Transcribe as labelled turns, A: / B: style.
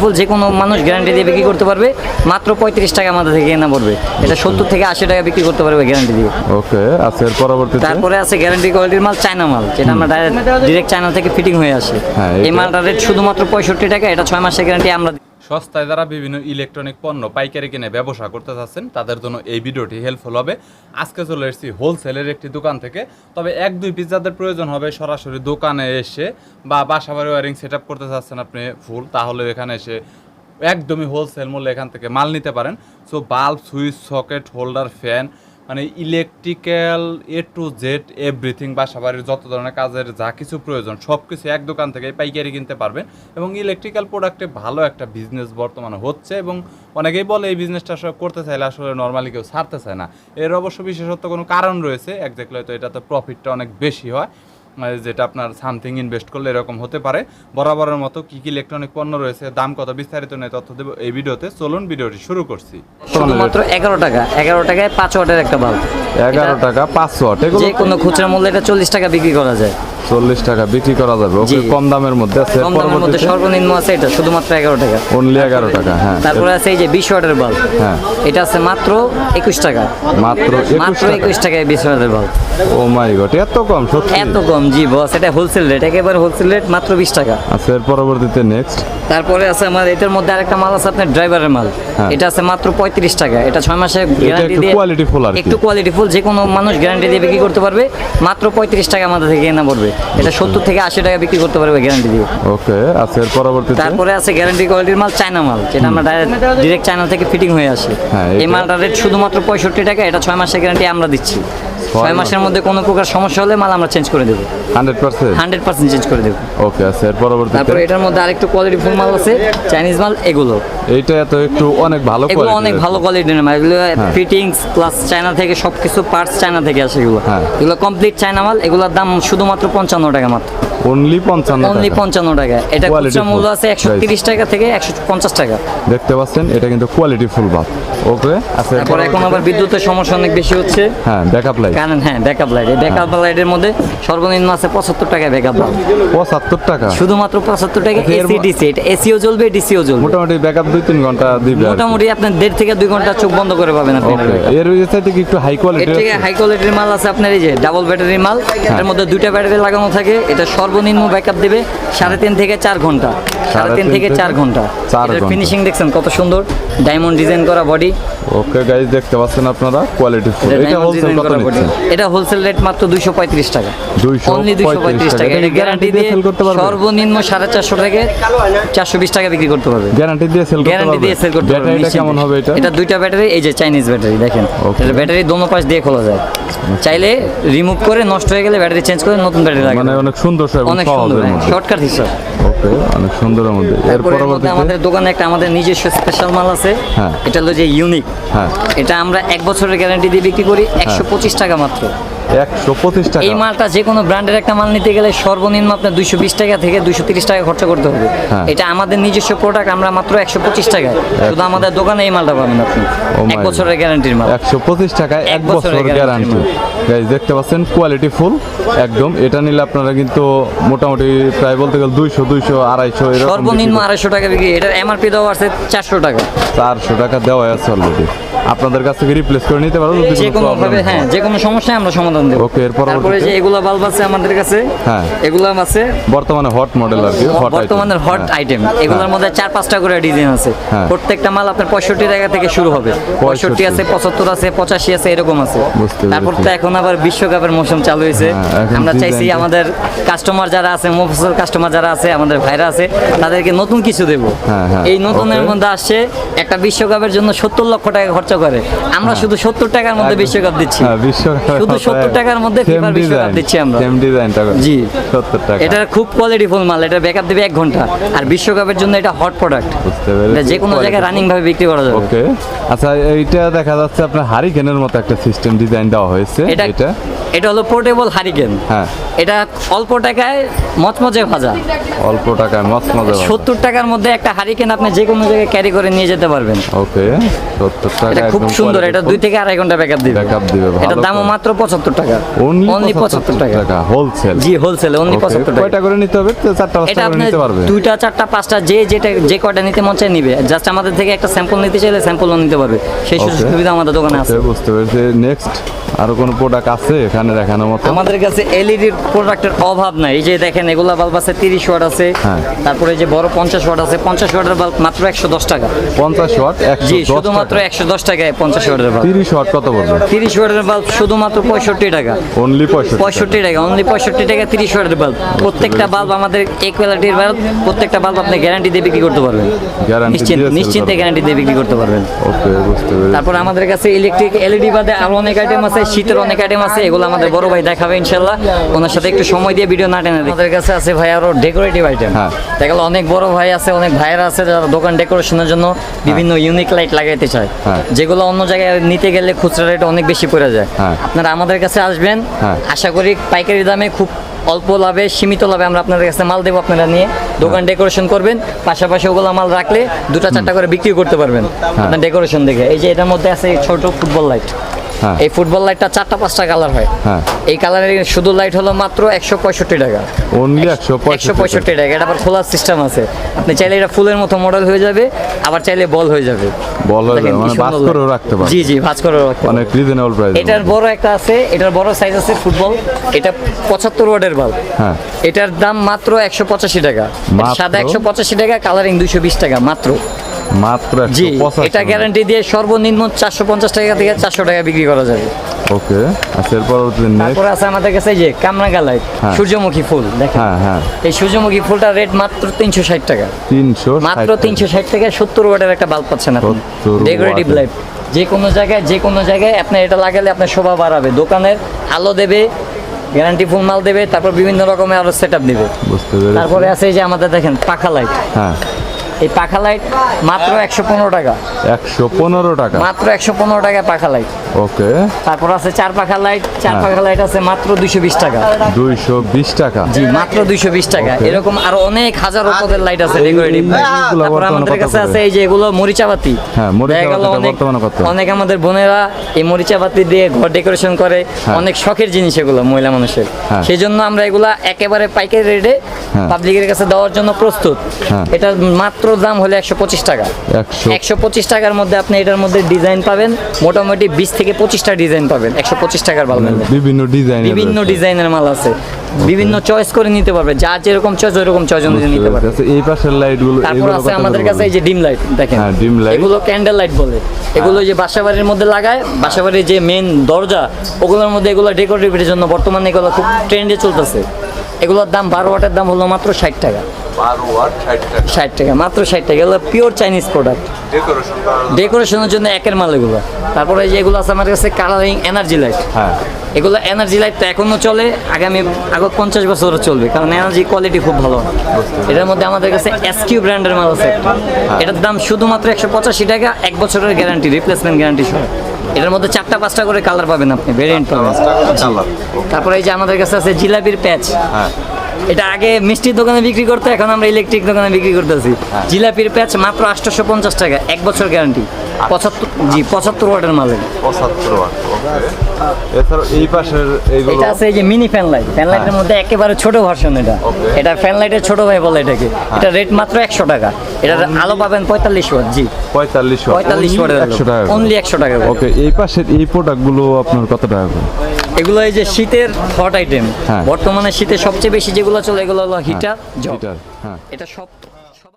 A: ফুল যে কোনো মানুষ গ্যারান্টি দিয়ে বিক্রি করতে পারবে মাত্র পঁয়ত্রিশ টাকা আমাদের থেকে কেনা পড়বে। এটা সত্তর থেকে আশি টাকা বিক্রি করতে পারবে গ্যারান্টি দিয়ে।
B: ওকে আছে এর পরবর্তীতে?
A: তারপরে আছে গ্যারান্টি কোয়ালিটির মাল চায়না মাল যেটা আমরা ডাইরেক্ট চায়না থেকে ফিটিং হয়ে আসে।
B: হ্যাঁ,
A: এই মালটার রেট শুধুমাত্র পঁয়ষট্টি টাকা এটা ছয় মাসের গ্যারান্টি আমরা।
C: সস্তায় যারা বিভিন্ন ইলেকট্রনিক পণ্য পাইকারি কিনে ব্যবসা করতে চাচ্ছেন তাদের জন্য এই ভিডিওটি হেল্পফুল হবে। আজকে চলে এসেছি হোলসেলের একটি দোকান থেকে। তবে এক, দুই পিস যাদের প্রয়োজন হবে, সরাসরি দোকানে এসে বা বাসা বাড়ি ওয়ারিং সেট করতে চাচ্ছেন আপনি ফুল তাহলে এখানে এসে একদমই হোলসেল মূল্যে এখান থেকে মাল নিতে পারেন। So bulb switch socket holder fan মানে electrical A to Z everything বাসা বাড়ির যত ধরনের কাজের যা কিছু প্রয়োজন সব কিছু এক দোকান থেকে পাইকারি কিনতে পারবেন এবং ইলেকট্রিক্যাল প্রোডাক্টে ভালো একটা বিজনেস বর্তমানে হচ্ছে এবং অনেকেই বলে এই বিজনেসটা আসলে করতে চাইলে আসলে নর্মালি কেউ ছাড়তে চায় না। এর অবশ্য বিশেষত্ব কোনো কারণ রয়েছে একজাক্টলি হয়তো এটাতে প্রফিটটা অনেক বেশি হয়। যেটা আপনার সামথিং ইনভেস্ট করলে এরকম হতে পারে। বরাবরের মতো কি কি ইলেকট্রনিক পণ্য রয়েছে দাম কত বিস্তারিত নিয়ে তথ্য দেবো এই ভিডিওতে। চলুন ভিডিওটি শুরু করছি।
A: শুধুমাত্র এগারো টাকা। এগারো টাকায় পাঁচ ওয়াটের একটা বাল্ব।
B: এগারো টাকা পাঁচ ওয়াট।
A: যে কোনো খুচরা মূল্য এটা চল্লিশ টাকা বিক্রি করা যায়।
B: চল্লিশ টাকা বিক্রি করা যাবে। ওকে কম দামের মধ্যে আছে।
A: কম দামের মধ্যে সর্বনিম্ন আছে এটা শুধুমাত্র এগারো টাকা।
B: অনলি এগারো টাকা হ্যাঁ।
A: তারপরে আছে এই যে বিশ ওয়াটের বাল্ব।
B: হ্যাঁ।
A: এটা আছে মাত্র একুশ টাকা।
B: মাত্র
A: মাত্র একুশ টাকায় বিশ ওয়াটের বাল্ব।
B: ও মাই গড এত কম সত্যি।
A: এত কম জি বস এটা হোলসেল রেট একেবারে হোলসেল রেট মাত্র বিশ টাকা।
B: আচ্ছা এর পরবর্তীতে নেক্সট
A: তারপরে আছে আমার এটার মধ্যে আরেকটা মাল আছে আপনার ড্রাইভারের মাল। এটা আছে মাত্র পঁয়ত্রিশ টাকা। এটা ছয় মাসে গ্যারান্টি দিয়ে
B: কোয়ালিটি ফুল আর
A: একটু কোয়ালিটি ফুল যে কোনো মানুষ গ্যারান্টি দিয়ে বিক্রি করতে পারবে। মাত্র পঁয়ত্রিশ টাকা আমাদের থেকে কেনা পড়বে। এটা সত্তর থেকে আশি টাকা বিক্রি করতে পারবে গ্যারান্টি দিয়ে।
B: ওকে আচ্ছা এর পরবর্তী
A: তারপরে আছে গ্যারান্টি কোয়ালিটির মাল চায়না মাল যেটা আমরা ডিরেক্ট চায়না থেকে ফিটিং হয়ে আসে।
B: হ্যাঁ,
A: এই
B: মালটা
A: মালটার রেট শুধুমাত্র পঁয়ষট্টি টাকা এটা ছয় মাসের গ্যারান্টি আমরা দিচ্ছি। ছয় মাসের মধ্যে কোনো প্রকার সমস্যা হলে মাল আমরা চেঞ্জ করে দেবো।
B: Hundred percent?
A: Hundred percent change করে দেবো।
B: ওকে আছে এর পরবর্তী
A: তারপরে এটার মধ্যে আরেকটু কোয়ালিটি ফুল মাল আছে চাইনিজ মাল এগুলো।
B: এইটা এত একটু অনেক ভালো
A: এগুলো অনেক ভালো কোয়ালিটির মাল। এগুলো ফিটিংস প্লাস চায়না থেকে সব কিছু পার্টস চায়না থেকে আসে এগুলো।
B: হ্যাঁ।
A: এগুলো কমপ্লিট চায়না মাল এগুলোর দাম শুধুমাত্র পঞ্চান্ন টাকা মাত্র।
B: অনলি পঞ্চান্ন
A: অনলি
B: টাকা।
A: পঞ্চান্ন টাকা। এটা খুচরা মূল্য আছে একশো
B: price।
A: তিরিশ টাকা থেকে একশো পঞ্চাশ টাকা।
B: দেখতে পাচ্ছেন এটা কিন্তু কোয়ালিটি ফুল বাপ ওকে এর
A: তারপর এখন আবার বিদ্যুতের সমস্যা অনেক বেশি হচ্ছে।
B: হ্যাঁ ব্যাকআপ লাইট
A: কারণ হ্যাঁ ব্যাকআপ লাইট এই ব্যাকআপ লাইটের মধ্যে সর্বনিম্ন আছে পঁচাত্তর টাকায় ব্যাকআপ লাইট
B: পঁচাত্তর টাকা?
A: শুধুমাত্র পঁচাত্তর টাকা
B: আচ্ছা,
A: এসি ডিসি। এটা এসিও জ্বলবে ডিসিও জ্বলবে।
B: মোটামুটি ব্যাকআপ দুই তিন ঘণ্টা দিবে
A: মোটামুটি আপনার দেড় থেকে দুই ঘণ্টা চোখ বন্ধ করে পাবেন আপনি।
B: এর চাইতে কি একটু হাই কোয়ালিটি
A: থেকে হাই কোয়ালিটির মাল আছে আপনার এই যে ডাবল ব্যাটারি মাল।
B: হ্যাঁ।
A: এর মধ্যে দুইটা ব্যাটারি লাগানো থাকে। এটা সর্বনিম্ন ব্যাকআপ দেবে সাড়ে তিন থেকে চার ঘণ্টা। সাড়ে তিন থেকে চার
B: ঘণ্টা।
A: ফিনিশিং দেখছেন কত সুন্দর। ডায়মন্ড ডিজাইন করা বডি
B: ওকে গাইজ দেখতে পাচ্ছেন আপনারা? কোয়ালিটি এটা হোলসেল কত নিচ্ছেন?
A: এটা হোলসেল রেট মাত্র দুইশো পঁয়ত্রিশ টাকা।
B: 235
A: অনলি দুইশো পঁয়ত্রিশ টাকা। এটা গ্যারান্টি দিয়ে
B: sell করতে পারবে?
A: সর্বনিম্ন সাড়ে চারশো থেকে চারশো বিশ টাকা বিক্রি করতে পারবে।
B: গ্যারান্টি দিয়ে সেল করতে
A: গ্যারান্টি দিয়ে সেল করতে পারবে
B: কেমন হবে এটা?
A: এটা দুইটা ব্যাটারি এই যে চাইনিজ ব্যাটারি দেখেন. এটা ব্যাটারি দোনো পাশ দিয়ে খোলা যায়। চাইলে রিমুভ করে নষ্ট হয়ে গেলে ব্যাটারি চেঞ্জ করে নতুন ব্যাটারি লাগে
B: মানে অনেক সুন্দর এবং
A: অনেক সুন্দর শর্টকাট হিসাব।
B: ওকে অনেক সুন্দর মধ্যে এর
A: তারপরে
B: পরবর্তীতে
A: আমাদের দোকানে একটা আমাদের নিজস্ব স্পেশাল মাল আছে।
B: হ্যাঁ।
A: এটা হলো যে ইউনিক
B: হ্যাঁ।
A: এটা আমরা এক বছরের গ্যারান্টি দিয়ে বিক্রি করি একশো পঁচিশ টাকা মাত্র।
B: একশো পঁচিশ টাকা।
A: এই মালটা যে কোনো ব্র্যান্ডের একটা মাল নিতে গেলে সর্বনিম্ন আপনার দুইশো বিশ টাকা থেকে দুইশো তিরিশ টাকা খরচা করতে হবে।
B: হ্যাঁ।
A: এটা আমাদের নিজস্ব প্রোডাক্ট আমরা মাত্র একশো পঁচিশ টাকায় শুধু আমাদের দোকানে এই মালটা পাবেন আপনি।
B: Oh
A: এক বছরের গ্যারান্টির মাল।
B: একশো পঁচিশ টাকায় এক
A: বছরের
B: বছর গ্যারান্টি গাইজ দেখতে পাচ্ছেন কোয়ালিটি ফুল একদম। এটা নিলে আপনারা কিন্তু মোটামুটি প্রায় বলতে গেলে দুইশো দুইশো আড়াইশো এরকম
A: সর্বনিম্ন আড়াইশো টাকা বিক্রি। এটার এমআরপি দেওয়া আছে চারশো টাকা।
B: চারশো টাকা দেওয়া আছে অলরেডি আপনাদের কাছ থেকে রিপ্লেস করে নিতে পারো
A: যে
B: কোনো
A: কোনো ভাবে
B: হ্যাঁ।
A: যে কোনো সমস্যায় আমরা সমাধান দেবো।
B: Okay, এর পরবর্তীতে?
A: তারপরে যে এগুলা বাল্ব আছে আমাদের কাছে
B: হ্যাঁ।
A: এগুলা আছে।
B: বর্তমানে হট মডেল আর কি হট
A: বর্তমানের হট আইটেম এগুলোর মধ্যে চার পাঁচটা করে ডিজাইন আছে।
B: হ্যাঁ।
A: প্রত্যেকটা মাল আপনার পঁয়ষট্টি টাকা থেকে শুরু হবে। পঁয়ষট্টি। আছে পঁচাত্তর আছে পঁচাশি আছে এরকম আছে। তারপর তো এখন আবার বিশ্বকাপের মৌসুম চালু হয়েছে।
B: হ্যাঁ,
A: আমরা চাইছি আমাদের কাস্টমার যারা আছে মফসল কাস্টমার যারা আছে আমাদের ভাইরা আছে তাদেরকে নতুন কিছু দেব।
B: হ্যাঁ,
A: এই নতুনের মধ্যে আসছে একটা বিশ্বকাপের জন্য সত্তর লক্ষ টাকা খরচা করে। আমরা শুধু সত্তর টাকার মধ্যে বিশ্বকাপ দিচ্ছি। শুধু 70 টাকার মধ্যে FIFA বিশ্বকাপ দিচ্ছি আমরা।
B: সেম ডিজাইনটা
A: জি।
B: সত্তর টাকা।
A: এটা খুব কোয়ালিটি ফুল মাল এটা ব্যাকআপ দেবে এক ঘণ্টা। আর বিশ্বকাপের জন্য এটা হট প্রোডাক্ট
B: বুঝতে
A: এটা
B: পেরেছি।
A: যে কোনো জায়গায় রানিং ভাবে বিক্রি করা যাবে।
B: ওকে আচ্ছা এইটা দেখা যাচ্ছে আপনার হারিকেনের মতো একটা সিস্টেম ডিজাইন দেওয়া হয়েছে।
A: এটা
B: এটা
A: হলো পোর্টেবল হারিকেন
B: হ্যাঁ।
A: এটা অল্প টাকায় মচমচে ভাজা।
B: অল্প টাকায় মজা
A: সত্তর টাকার মধ্যে একটা হারিকেন আপনি যে কোনো জায়গায় ক্যারি করে নিয়ে যেতে পারবেন।
B: ওকে সত্তর টাকা
A: এটা খুব সুন্দর। এটা দুই থেকে আড়াই ঘণ্টা ব্যাকআপ দিবে।
B: ব্যাকআপ দিবে।
A: এটার দামও মাত্র পঁচাত্তর পঁচাত্তর টাকা।
B: অনলি
A: পঁচাত্তর টাকা?
B: হোলসেল
A: জি হোলসেল অনলি পঁচাত্তর টাকা।
B: কয়টা করে নিতে হবে? চারটা পাঁচটা করে নিতে পারবে।
A: দুইটা চারটা পাঁচটা যে যেটা যে কয়টা নিতে মন চায় নিবে। জাস্ট আমাদের থেকে একটা স্যাম্পল নিতে চাইলে স্যাম্পলও নিতে পারবে। সেই সুযোগ সুবিধা আমাদের দোকানে আছে।
B: বুঝতে পেরেছি। নেক্সট আরও কোনো প্রোডাক্ট আছে এখানে দেখানোর মতো?
A: আমাদের কাছে এলইডির প্রোডাক্টের অভাব নাই। এই যে দেখেন এগুলা বাল্ব আছে তিরিশ ওয়াট আছে।
B: হ্যাঁ।
A: তারপরে যে বড় পঞ্চাশ ওয়াট আছে পঞ্চাশ ওয়াটের বাল্ব মাত্র একশো দশ টাকা।
B: পঞ্চাশ ওয়াট একশো
A: জি শুধুমাত্র
B: টাকা।
A: একশো দশ টাকায় পঞ্চাশ ওয়াটের বাল্ব
B: তিরিশ ওয়াট কত পড়বে?
A: তিরিশ ওয়াটের বাল্ব শুধুমাত্র পঁয়ষট্টি টাকা।
B: অনলি পঁয়ষট্টি
A: পঁয়ষট্টি টাকা অনলি পঁয়ষট্টি টাকা তিরিশ ওয়াটের বাল্ব প্রত্যেকটা বাল্ব আমাদের এক কোয়ালিটির বাল্ব প্রত্যেকটা বাল্ব আপনি গ্যারান্টি দিয়ে বিক্রি করতে পারবেন।
B: দিয়ে
A: নিশ্চিন্তে গ্যারান্টি দিয়ে বিক্রি করতে পারবেন।
B: ওকে বুঝতে পেরেছি।
A: তারপর আমাদের কাছে ইলেকট্রিক এলইডি বাদে আরও অনেক আইটেম আছে। শীতের অনেক আইটেম আছে এগুলো আমাদের বড় ভাই দেখাবে ইনশাল্লাহ। ওনার সাথে একটু সময় দিয়ে ভিডিও না টেনে। আমাদের কাছে আছে ভাই আরও ডেকোরেটিভ আইটেম
B: হ্যাঁ।
A: দেখা অনেক বড় ভাই আছে অনেক ভাইয়েরা আছে যারা দোকান ডেকোরেশনের জন্য বিভিন্ন ইউনিক লাইট লাগাইতে চায়।
B: হ্যাঁ।
A: যেগুলো অন্য জায়গায় নিতে গেলে খুচরা রেট অনেক বেশি পড়ে যায়।
B: হ্যাঁ।
A: আপনারা আমাদের কাছে আসবেন।
B: হ্যাঁ।
A: আশা করি পাইকারি দামে খুব অল্প লাভে সীমিত লাভে আমরা আপনাদের কাছে মাল দেবো আপনারা নিয়ে দোকান ডেকোরেশন করবেন। পাশাপাশি ওগুলো মাল রাখলে দুটা চারটা করে বিক্রি করতে পারবেন আপনার ডেকোরেশন দেখে। এই যে এটার মধ্যে আছে ছোট ফুটবল লাইট
B: হ্যাঁ
A: এই ফুটবল লাইটটা চারটা পাঁচটা কালার হয়।
B: হ্যাঁ।
A: এই কালারের শুধু লাইট হলো মাত্র একশো পঁয়ষট্টি টাকা।
B: অনলি একশো পঁয়ষট্টি
A: টাকা। এটা আবার খোলার সিস্টেম আছে। আপনি চাইলে এটা ফুলের মতো মডেল হয়ে যাবে আবার চাইলে বল হয়ে যাবে।
B: বল হয়ে যাবে, মানে করেও রাখতে পারবে।
A: জি জি ভাজ করে রাখতে।
B: অনেক রিজনেবল প্রাইস
A: এটার বড় একটা আছে। এটার বড় সাইজ আছে ফুটবল এটা পঁচাত্তর ওয়াটের বাল্ব
B: হ্যাঁ।
A: এটার দাম মাত্র একশো পঁচাশি টাকা। সাদা একশো পঁচাশি টাকা কালারিং দুইশো বিশ টাকা মাত্র।
B: মাত্র
A: জি এটা গ্যারান্টি দিয়ে সর্বনিম্ন চারশো পঞ্চাশ টাকা থেকে চারশো টাকা বিক্রি করা যাবে।
B: ওকে আচ্ছা এর পরবর্তী
A: তারপরে আছে আমাদের কাছে যে কামরাঙ্গা লাইট
B: হ্যাঁ।
A: সূর্যমুখী ফুল দেখেন।
B: হ্যাঁ হ্যাঁ।
A: এই সূর্যমুখী ফুলটার রেট মাত্র তিনশো ষাট টাকা।
B: তিনশো
A: মাত্র তিনশো ষাট থেকে সত্তর ওয়াটের একটা বাল্ব পাচ্ছেন আপনি। ডেকোরেটিভ লাইট যে কোনো জায়গায় যে কোনো জায়গায় আপনি এটা লাগালে আপনার শোভা বাড়াবে। দোকানের আলো দেবে গ্যারান্টি ফুল মাল দেবে তারপর বিভিন্ন রকমের আরও সেট আপ দেবে তারপরে আছে এই যে আমাদের দেখেন পাখা লাইট
B: হ্যাঁ।
A: এই পাখা লাইট মাত্র একশো পনেরো টাকা।
B: একশো পনেরো টাকা।
A: মাত্র একশো পনেরো টাকা পাখা লাইট
B: ওকে।
A: তারপর আছে চার পাখা লাইট চার
B: হ্যাঁ।
A: পাখা লাইট আছে মাত্র দুইশো বিশ টাকা।
B: দুইশো বিশ টাকা।
A: জি মাত্র দুইশো বিশ টাকা। এরকম আরও অনেক হাজার পদের লাইট আছে ডেকোরেটিভ তারপর আমাদের কাছে আছে এই যে এগুলো মরিচাবাতি।
B: হ্যাঁ,
A: অনেক আমাদের বোনেরা এই মরিচাবাতি দিয়ে ঘর ডেকোরেশন করে।
B: হ্যাঁ।
A: অনেক শখের জিনিস এগুলো মহিলা মানুষের।
B: হ্যাঁ।
A: সেই জন্য আমরা এগুলা একেবারে পাইকারি রেটে
B: হ্যাঁ।
A: পাবলিকের কাছে দেওয়ার জন্য প্রস্তুত।
B: এটা
A: এটার মাত্র দাম হলো একশো পঁচিশ টাকা।
B: একশো
A: পঁচিশ টাকার মধ্যে আপনি এটার মধ্যে ডিজাইন পাবেন। মোটামুটি বিশ থেকে পঁচিশটা ডিজাইন পাবেন। একশো পঁচিশ টাকার বাল্বের মধ্যে।
B: বিভিন্ন ডিজাইন
A: বিভিন্ন ডিজাইনের মাল আছে। বিভিন্ন চয়েস করে নিতে পারবে। যার যেরকম চয়েস ওইরকম চয়েস অনুযায়ী নিতে পারবে।
B: আচ্ছা, এই পাশের লাইটগুলো
A: তারপর আছে আমাদের কাছে এই যে ডিম লাইট দেখেন।
B: হ্যাঁ, dim light।
A: এগুলো ক্যান্ডেল লাইট বলে। এগুলো যে বাসাবাড়ির মধ্যে লাগায় বাসাবাড়ির যে মেন দরজা ওগুলোর মধ্যে এগুলো ডেকোরেটিভের জন্য বর্তমানে এগুলো খুব ট্রেন্ডে চলতেছে। এগুলোর দাম বারো ওয়াটের দাম হলো মাত্র ষাট টাকা। ষাট টাকা। মাত্র ষাট টাকা। এগুলো পিওর চাইনিজ প্রোডাক্ট ডেকোরেশনের জন্য। একের মাল এগুলো। তারপরে যে এগুলো আছে আমার কাছে কালারিং এনার্জি লাইট
B: হ্যাঁ।
A: এগুলো এনার্জি লাইট তো এখনও চলে আগামী আগত পঞ্চাশ বছর চলবে কারণ এনার্জি কোয়ালিটি খুব ভালো। এটার মধ্যে আমাদের কাছে এসকিউ ব্র্যান্ডের মাল আছে এটার দাম শুধুমাত্র একশো পঁচাশি টাকা এক বছরের গ্যারান্টি রিপ্লেসমেন্ট গ্যারান্টি সহ। এটার মধ্যে চারটা পাঁচটা করে কালার পাবেন আপনি ভেরিয়েন্ট পাবেন। তারপরে এই যে আমাদের কাছে আছে জিলাপির প্যাচ
B: হ্যাঁ।
A: এটা আগে মিষ্টির দোকানে বিক্রি করতে এখন আমরা ইলেকট্রিক দোকানে বিক্রি করতেছি। জিলাপির প্যাচ মাত্র আটশোশো পঞ্চাশ টাকা এক বছর গ্যারান্টি পঁচাত্তর জি পঁচাত্তর ওয়াটের মাল
B: পঁচাত্তর ওয়াট এই পাশের
A: এটা আছে এই যে মিনি ফ্যান লাইট ফ্যান লাইটের মধ্যে একেবারে ছোট ভার্সন এটা। এটা ফ্যান লাইটের ছোট ভাই বলে এটাকে। এটা রেট মাত্র একশো টাকা। এটার আলো পাবেন পঁয়তাল্লিশ ওয়াট জি।
B: পঁয়তাল্লিশ ওয়াট।
A: পঁয়তাল্লিশ
B: একশো টাকা
A: অনলি একশো টাকা
B: ওকে এই পাশের এই প্রোডাক্টগুলো আপনার কত টাকা
A: এগুলো এই যে শীতের হট আইটেম
B: হ্যাঁ।
A: বর্তমানে শীতে সবচেয়ে বেশি যেগুলো চলে এগুলো হলো হিটার জব
B: হিটার হ্যাঁ।
A: এটা সব